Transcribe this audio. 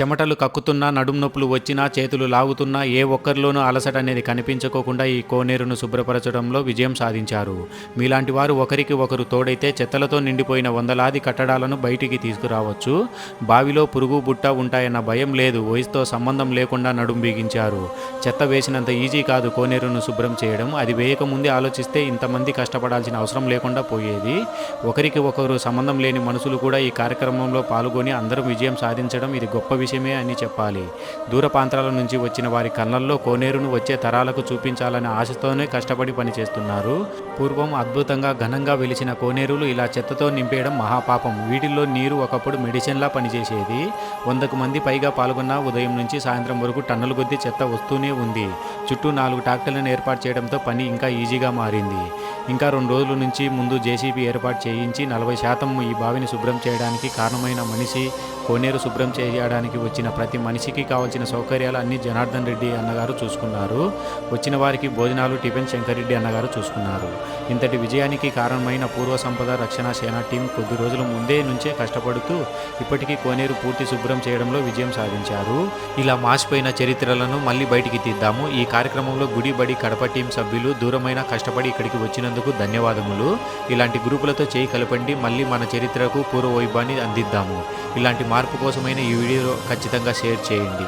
చెమటలు కక్కుతున్నా నడుం నొప్పులు వచ్చినా చేతులు లాగుతున్నా ఏ ఒక్కరిలోనూ అలసట అనేది కనిపించకోకుండా ఈ కోనేరును శుభ్రపరచడంలో విజయం సాధించారు. మీలాంటి వారు ఒకరికి ఒకరు తోడైతే చెత్తలతో నిండిపోయిన వందలాది కట్టడాలను బయటికి తీసుకురావచ్చు. బావిలో పురుగు బుట్ట ఉంటాయన్న భయం లేదు. వయసుతో సంబంధం లేకుండా నడుం బిగించారు. చెత్త వేసినంత ఈజీ కాదు కోనేరును శుభ్రం చేయడం. అది వేయకముందే ఆలోచిస్తే ఇంతమంది కష్టపడాల్సిన అవసరం లేకుండా పోయేది. ఒకరికి ఒకరు సంబంధం లేని మనుషులు కూడా ఈ కార్యక్రమంలో పాల్గొని అందరం విజయం సాధించడం ఇది గొప్ప విషయమే అని చెప్పాలి. దూర ప్రాంతాల నుంచి వచ్చిన వారి కళ్ళల్లో కోనేరును వచ్చే తరాలకు చూపించాలనే ఆశతోనే కష్టపడి పనిచేస్తున్నారు. పూర్వం అద్భుతంగా ఘనంగా వెలిసిన కోనేరులు ఇలా చెత్తతో నింపేయడం మహాపాపం. వీటిల్లో నీరు ఒకప్పుడు మెడిసిన్లా పనిచేసేది. వందకు మంది పైగా పాల్గొన్న ఉదయం నుంచి సాయంత్రం వరకు టన్నుల కొద్దీ చెత్త వస్తూనే ఉంది. చుట్టూ నాలుగు ట్రాక్టర్లను ఏర్పాటు చేయడంతో పని ఇంకా ఈజీగా మారింది. ఇంకా రెండు రోజుల నుంచి ముందు జేసీబీ ఏర్పాటు చేయించి నలభై శాతం ఈ బావిని శుభ్రం చేయడానికి కారణమైన మనిషి కోనేరు శుభ్రం చేయడానికి వచ్చిన ప్రతి మనిషికి కావాల్సిన సౌకర్యాలు అన్ని జనార్దన్ రెడ్డి అన్నగారు చూసుకున్నారు. వచ్చిన వారికి భోజనాలు టిఫిన్ శంకరెడ్డి అన్నగారు చూసుకున్నారు. ఇంతటి విజయానికి కారణమైన పూర్వ సంపద రక్షణ సేన టీం కొద్ది రోజుల ముందే నుంచే కష్టపడుతూ ఇప్పటికీ కోనేరు పూర్తి శుభ్రం చేయడంలో విజయం సాధించారు. ఇలా మాసిపోయిన చరిత్రలను మళ్ళీ బయటికి తీద్దాము. ఈ కార్యక్రమంలో గుడి బడి కడప టీం సభ్యులు దూరమైన కష్టపడి ఇక్కడికి వచ్చినందుకు ధన్యవాదములు. ఇలాంటి గ్రూపులతో చేయి కలపండి. మళ్ళీ మన చరిత్రకు పూర్వ వైభవాన్ని అందిద్దాము. ఇలాంటి మా మార్పు కోసమైన ఈ వీడియో ఖచ్చితంగా షేర్ చేయండి.